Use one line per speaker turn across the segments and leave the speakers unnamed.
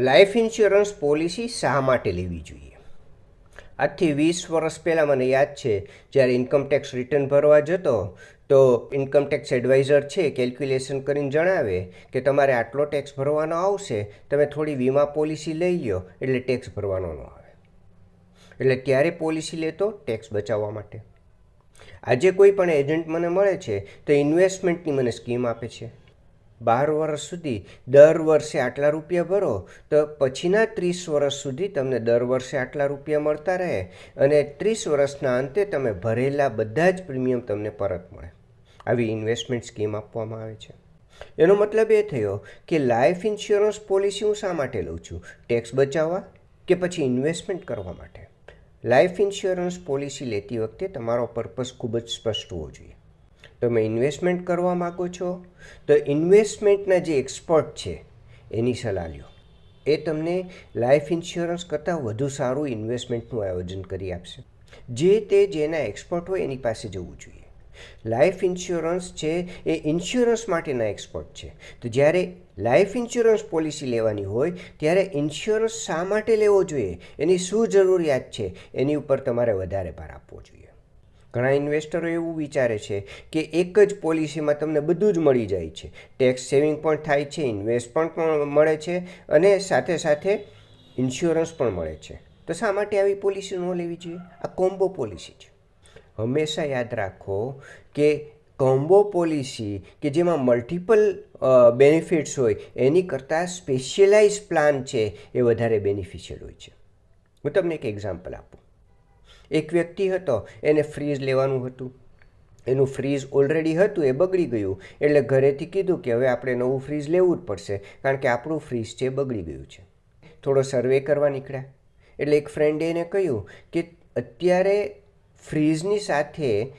Life insurance policy શા માટે લેવી જોઈએ? આજથી વીસ વર્ષ પહેલાં મને યાદ છે, જ્યારે ઇન્કમટેક્સ રિટર્ન ભરવા જતો, તો ઇન્કમટેક્સ એડવાઇઝર છે કેલ્ક્યુલેશન કરીને જણાવે કે તમારે આટલો ટેક્સ ભરવાનો આવશે, તમે થોડી વીમા પોલિસી લઈ લો એટલે ટેક્સ ભરવાનો ન આવે. એટલે ત્યારે પોલિસી લેતો? ટેક્સ બચાવવા માટે. આજે કોઈ પણ એજન્ટ મને મળે છે, તો ઇન્વેસ્ટમેન્ટની મને સ્કીમ આપે છે. બાર વર્ષ સુધી દર વર્ષે આટલા રૂપિયા ભરો, તો પછીના ત્રીસ વર્ષ સુધી તમને દર વર્ષે આટલા રૂપિયા મળતા રહે અને ત્રીસ વર્ષના અંતે તમે ભરેલા બધા જ પ્રીમિયમ તમને પરત મળે. આવી ઇન્વેસ્ટમેન્ટ સ્કીમ આપવામાં આવે છે. એનો મતલબ એ થયો કે લાઈફ ઇન્સ્યોરન્સ પોલિસી હું શા માટે લઉં છું? ટેક્સ બચાવવા કે પછી ઇન્વેસ્ટમેન્ટ કરવા માટે? લાઈફ ઇન્સ્યોરન્સ પોલિસી લેતી વખતે તમારો પર્પઝ ખૂબ જ સ્પષ્ટ હોવો જોઈએ. તમે ઇન્વેસ્ટમેન્ટ કરવા માગો છો? તો ઇન્વેસ્ટમેન્ટના જે એક્સપર્ટ છે, એની સલાહ લ્યો. એ તમને લાઈફ ઇન્સ્યોરન્સ કરતાં વધુ સારું ઇન્વેસ્ટમેન્ટનું આયોજન કરી આપશે. જે તે જેના એક્સપર્ટ હોય એની પાસે જવું જોઈએ. લાઈફ ઇન્સ્યોરન્સ છે, એ ઇન્સ્યોરન્સ માટેના એક્સપર્ટ છે. તો જ્યારે લાઈફ ઇન્સ્યોરન્સ પોલિસી લેવાની હોય, ત્યારે ઇન્સ્યોરન્સ શા માટે લેવો જોઈએ? એની શું જરૂરિયાત છે? એની ઉપર તમારે વધારે ભાર આપવો જોઈએ. ઘણા ઇન્વેસ્ટરો એવું વિચારે છે કે એક જ પોલિસીમાં તમને બધું જ મળી જાય છે. ટેક્સ સેવિંગ પણ થાય છે ઇન્વેસ્ટ પણ મળે છે અને સાથે સાથે ઇન્સ્યોરન્સ પણ મળે છે. તો શા માટે આવી પોલિસી ન લેવી જોઈએ? આ કોમ્બો પોલિસી છે. હંમેશા યાદ રાખો કે કોમ્બો પોલિસી કે જેમાં મલ્ટિપલ બેનિફિટ્સ હોય, એની કરતાં સ્પેશિયલાઇઝ પ્લાન છે એ વધારે બેનિફિશિયલ હોય છે. હું તમને એક એક્ઝામ્પલ આપું. એક વ્યક્તિ હતો, એને ફ્રીઝ લેવાનું હતું. એનું ફ્રીઝ ઓલરેડી હતું, એ બગડી ગયું. એટલે ઘરેથી કીધું કે હવે આપણે નવું ફ્રીઝ લેવું જ પડશે, કારણ કે આપણું ફ્રીઝ છે બગડી ગયું છે. થોડો સર્વે કરવા નીકળ્યા. એટલે એક ફ્રેન્ડે એને કહ્યું કે અત્યારે ફ્રીઝની સાથે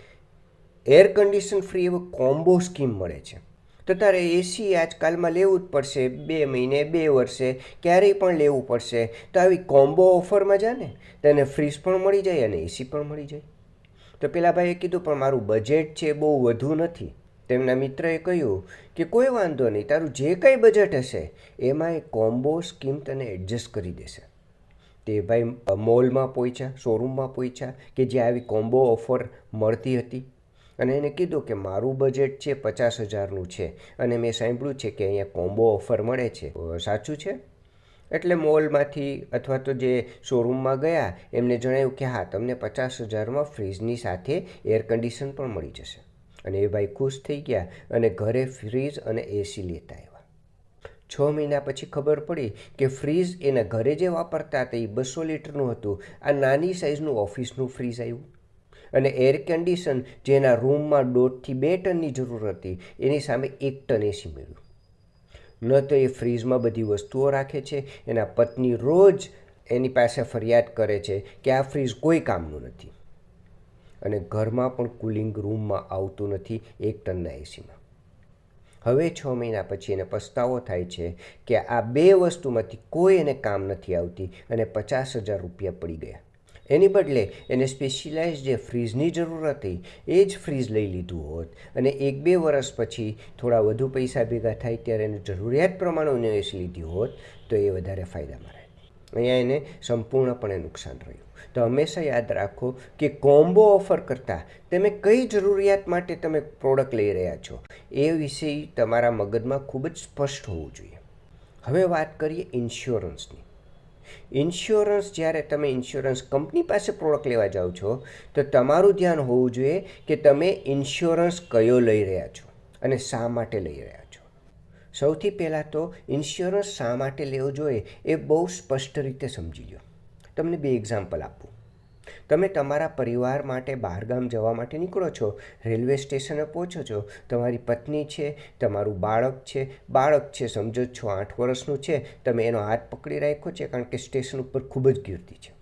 એર કન્ડિશન ફ્રી એવો કોમ્બો સ્કીમ મળે છે. તો તારે એસી આજકાલમાં લેવું જ પડશે. બે મહિને, બે વર્ષે ક્યારેય પણ લેવું પડશે. તો આવી કોમ્બો ઓફરમાં જા ને, તને ફ્રીઝ પણ મળી જાય અને એસી પણ મળી જાય. તો પેલા ભાઈએ કીધું, પણ મારું બજેટ છે બહુ વધુ નથી. તેમના મિત્રએ કહ્યું કે, કોઈ વાંધો નહીં, તારું જે કંઈ બજેટ હશે, એમાં એ કોમ્બો સ્કીમ તને એડજસ્ટ કરી દેશે. તે ભાઈ મોલમાં પહોંચ્યા શોરૂમમાં પહોંચ્યા કે જે આવી કોમ્બો ઓફર મળતી હતી. અને એને કીધું કે મારું બજેટ છે પચાસ હજારનું છે. અને મેં સાંભળ્યું છે કે અહીંયા કોમ્બો ઓફર મળે છે. સાચું છે? એટલે મોલમાંથી અથવા તો જે શોરૂમમાં ગયા, એમને જણાવ્યું કે હા, તમને પચાસ હજારમાં ફ્રીજની સાથે એર કન્ડિશન પણ મળી જશે. અને એ ભાઈ ખુશ થઈ ગયા અને ઘરે ફ્રીજ અને એસી લેતા આવ્યા. છ મહિના પછી ખબર પડી કે ફ્રીજ એના ઘરે જે વાપરતા હતા એ બસો લીટરનું હતું. આ નાની સાઇઝનું ઓફિસનું ફ્રીજ આવ્યું. અને એર કન્ડિશન જેના રૂમમાં દોઢથી બે ટનની જરૂર હતી, એની સામે એક ટન એસી મળ્યું. ન તો એ ફ્રીજમાં બધી વસ્તુઓ રાખે છે, એના પત્ની રોજ એની પાસે ફરિયાદ કરે છે કે આ ફ્રીજ કોઈ કામનું નથી. અને ઘરમાં પણ કુલિંગ રૂમમાં આવતું નથી એક ટનના એસીમાં હવે છ મહિના પછી એને પસ્તાવો થાય છે કે આ બે વસ્તુમાંથી કોઈ એને કામ નથી આવતી અને પચાસ હજાર રૂપિયા પડી ગયા. એની બદલે એને સ્પેશિયલાઇઝ જે ફ્રીજની જરૂર હતી, એ જ ફ્રીજ લઈ લીધું હોત. અને એક બે વર્ષ પછી થોડા વધુ પૈસા ભેગા થાય ત્યારે એને જરૂરિયાત પ્રમાણે એસી લીધી હોત, તો એ વધારે ફાયદામાં રહે. અહીંયા એને સંપૂર્ણપણે નુકસાન રહ્યું. તો હંમેશા યાદ રાખો કે કોમ્બો ઓફર કરતાં તમે કઈ જરૂરિયાત માટે તમે પ્રોડક્ટ લઈ રહ્યા છો, એ વિષય તમારા મગજમાં ખૂબ જ સ્પષ્ટ હોવું જોઈએ. હવે વાત કરીએ ઇન્સ્યોરન્સની ઇન્સ્યોરન્સ જ્યારે તમે ઇન્સ્યોરન્સ કંપની પાસે પ્રોડક્ટ લેવા જાઓ છો, તો તમારું ધ્યાન હોવું જોઈએ કે તમે ઇન્સ્યોરન્સ કયો લઈ રહ્યા છો અને શા માટે લઈ રહ્યા છો. સૌથી પહેલાં તો ઇન્સ્યોરન્સ શા માટે લેવો જોઈએ એ બહુ સ્પષ્ટ રીતે સમજી લો. તમને બે એક્ઝામ્પલ આપું. તમે તમારા પરિવાર માટે બહારગામ જવા માટે નીકળો છો, રેલવે સ્ટેશને પહોંચો છો, તમારી પત્ની છે, તમારું બાળક છે બાળક છે સમજો છો આઠ વર્ષનું છે, તમે એનો હાથ પકડી રાખ્યો છે કારણ કે સ્ટેશન ઉપર ખૂબ જ ગીર્દી છે.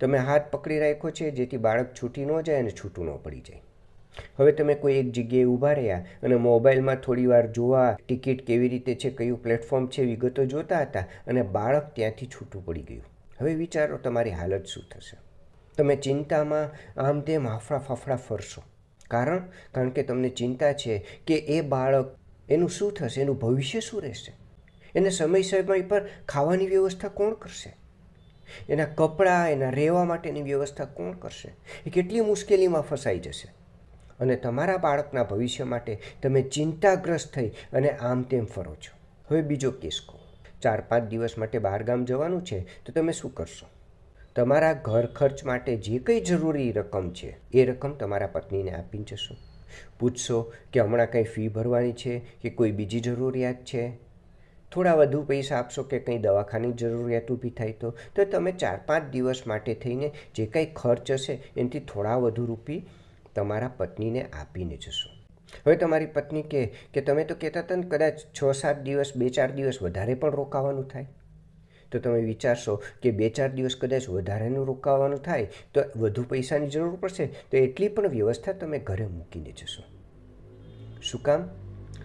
તમે હાથ પકડી રાખ્યો છે જેથી બાળક છૂટી ન જાય અને છૂટું ન પડી જાય. હવે તમે કોઈ એક જગ્યાએ ઊભા રહ્યા અને મોબાઈલમાં થોડી વાર જોવા ટિકિટ કેવી રીતે છે, કયું પ્લેટફોર્મ છે, વિગતો જોતા હતા અને બાળક ત્યાંથી છૂટું પડી ગયું. હવે વિચારો તમારી હાલત શું થશે. તમે ચિંતામાં આમ તેમ હાફડા ફાફડા ફરશો. કારણ કારણ કે તમને ચિંતા છે કે એ બાળક એનું શું થશે, એનું ભવિષ્ય શું રહેશે? એને સમય સમય પર ખાવાની વ્યવસ્થા કોણ કરશે? એના કપડાં, એના રહેવા માટેની વ્યવસ્થા કોણ કરશે? એ કેટલી મુશ્કેલીમાં ફસાઈ જશે? અને તમારા બાળકના ભવિષ્ય માટે તમે ચિંતાગ્રસ્ત થઈ અને આમ તેમ ફરો છો. હવે બીજો કેસ કહો. ચાર પાંચ દિવસ માટે બહારગામ જવાનું છે, તો તમે શું કરશો? તમારા ઘર ખર્ચ માટે જે કંઈ જરૂરી રકમ છે, એ રકમ તમારા પત્નીને આપી જશો. પૂછશો કે હમણાં કંઈ ફી ભરવાની છે કે કોઈ બીજી જરૂરિયાત છે? થોડા વધુ પૈસા આપશો કે કંઈ દવાખાની જરૂરિયાત ઊભી થાય તો? તો તમે ચાર પાંચ દિવસ માટે થઈને જે કંઈ ખર્ચ હશે, એનાથી થોડા વધુ રૂપી તમારા પત્નીને આપીને જશો. હવે તમારી પત્ની કહે કે તમે તો કહેતા હતા ને કદાચ છ સાત દિવસ, બે ચાર દિવસ વધારે પણ રોકાવાનું થાય? તો તમે વિચારશો કે બે ચાર દિવસ કદાચ વધારેનું રોકાવાનું થાય, તો વધુ પૈસાની જરૂર પડશે, તો એટલી પણ વ્યવસ્થા તમે ઘરે મૂકીને જશો. શું કામ?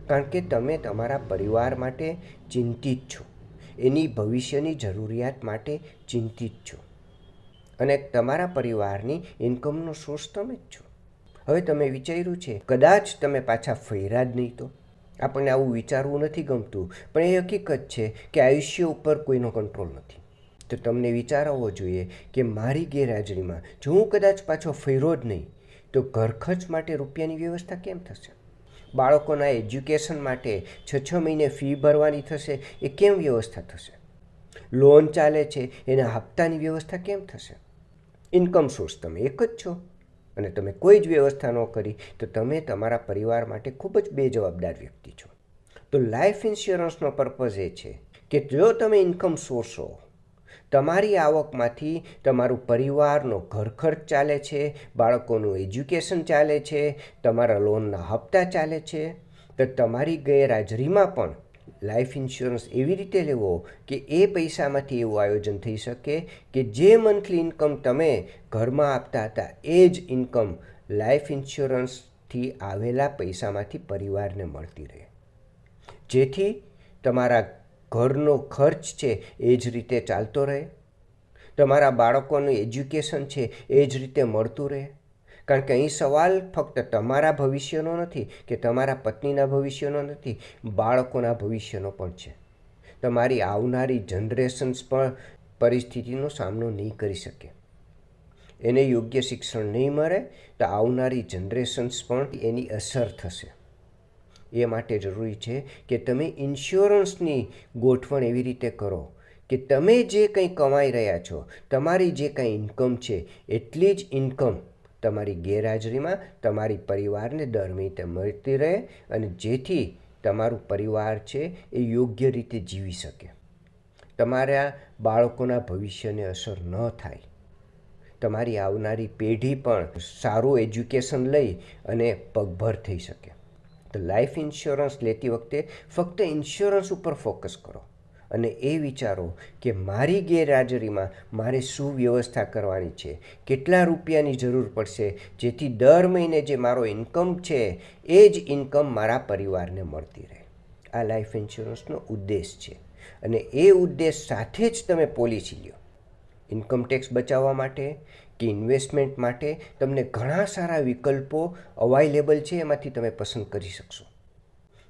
કારણ કે તમે તમારા પરિવાર માટે ચિંતિત છો. એની ભવિષ્યની જરૂરિયાત માટે ચિંતિત છો. અને તમારા પરિવારની ઇન્કમનો સોર્સ તમે જ છો. હવે તમે વિચાર્યું છે, કદાચ તમે પાછા ફર્યા જ નહીં તો? આપણને આવું વિચારવું નથી ગમતું. પણ એ હકીકત છે કે આયુષ્ય ઉપર કોઈનો કંટ્રોલ નથી. તો તમને વિચાર આવવો જોઈએ કે મારી ગેરહાજરીમાં જો હું કદાચ પાછો ફેરો જ નહીં, તો ઘર ખર્ચ માટે રૂપિયાની વ્યવસ્થા કેમ થશે? બાળકોના એજ્યુકેશન માટે છ છ મહિને ફી ભરવાની થશે, એ કેમ વ્યવસ્થા થશે? લોન ચાલે છે, એના હપ્તાની વ્યવસ્થા કેમ થશે? ઇન્કમ સોર્સ તમે એક જ છો. અને તમે કોઈ જ વ્યવસ્થા ન કરી, તો તમે તમારા પરિવાર માટે ખૂબ જ બેજવાબદાર વ્યક્તિ છો. તો લાઈફ ઇન્સ્યોરન્સનો પર્પઝ એ છે કે જો તમે ઇન્કમ સોર્સ તમારી આવકમાંથી તમારું પરિવારનો ઘર ખર્ચ ચાલે છે, બાળકોનું એજ્યુકેશન ચાલે છે, તમારા લોનના હપ્તા ચાલે છે, તો તમારી ગેરહાજરીમાં પણ લાઈફ ઇન્સ્યોરન્સ એવી રીતે લેવો કે એ પૈસામાંથી એવું આયોજન થઈ શકે કે જે મંથલી ઇન્કમ તમે ઘરમાં આપતા હતા, એ જ ઇન્કમ લાઈફ ઇન્સ્યોરન્સથી આવેલા પૈસામાંથી પરિવારને મળતી રહે. જેથી તમારા ઘરનો ખર્ચ છે એ જ રીતે ચાલતો રહે. તમારા બાળકોનું એજ્યુકેશન છે એ જ રીતે મળતું રહે. કારણ કે અહીં સવાલ ફક્ત તમારા ભવિષ્યનો નથી કે તમારા પત્નીના ભવિષ્યનો નથી, બાળકોના ભવિષ્યનો પણ છે. તમારી આવનારી જનરેશન્સ પણ પરિસ્થિતિનો સામનો નહીં કરી શકે. એને યોગ્ય શિક્ષણ નહીં મળે તો આવનારી જનરેશન્સ પણ એની અસર થશે. એ માટે જરૂરી છે કે તમે ઇન્સ્યોરન્સની ગોઠવણ એવી રીતે કરો કે તમે જે કંઈ કમાઈ રહ્યા છો, તમારી જે કંઈ ઇન્કમ છે, એટલી જ ઇન્કમ તમારી ગેરહાજરીમાં તમારી પરિવારને દર મિનિટે મળતી રહે અને જેથી તમારું પરિવાર છે એ યોગ્ય રીતે જીવી શકે. તમારા બાળકોના ભવિષ્યને અસર ન થાય. તમારી આવનારી પેઢી પણ સારું એજ્યુકેશન લઈ અને પગભર થઈ શકે. તો લાઈફ ઇન્સ્યોરન્સ લેતી વખતે ફક્ત ઇન્સ્યોરન્સ ઉપર ફોકસ કરો. અને એ વિચારો કે મારી ગેરહાજરીમાં મારે શું વ્યવસ્થા કરવાની છે. કેટલા રૂપિયાની જરૂર પડશે? જેથી દર મહિને જે મારો ઇન્કમ છે, એ જ ઇન્કમ મારા પરિવારને મળતી રહે. આ લાઈફ ઇન્સ્યોરન્સનો ઉદ્દેશ છે. અને એ ઉદ્દેશ સાથે જ તમે પોલિસી લ્યો. ઇન્કમ ટેક્સ બચાવવા માટે કે ઇન્વેસ્ટમેન્ટ માટે તમને ઘણા સારા વિકલ્પો અવાઇલેબલ છે, એમાંથી તમે પસંદ કરી શકશો.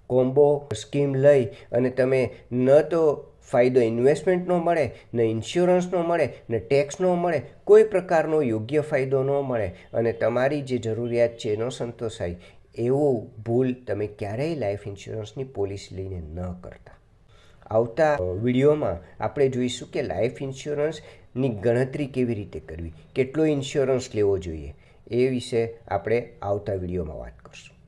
કોમ્બો સ્કીમ લઈ અને તમે ન તો ફાયદો ઇન્વેસ્ટમેન્ટનો મળે, ન ઇન્સ્યોરન્સનો મળે, ને ટેક્સનો મળે, કોઈ પ્રકારનો યોગ્ય ફાયદો ન મળે. અને તમારી જે જરૂરિયાત છે એનો સંતોષાય. એવો ભૂલ તમે ક્યારેય લાઈફ ઇન્સ્યોરન્સની પોલિસી લઈને ન કરતા. આવતા વિડીયોમાં આપણે જોઈશું કે લાઈફ ઇન્સ્યોરન્સની ગણતરી કેવી રીતે કરવી? કેટલો ઇન્સ્યોરન્સ લેવો જોઈએ? એ વિશે આપણે આવતા વિડીયોમાં વાત કરશું.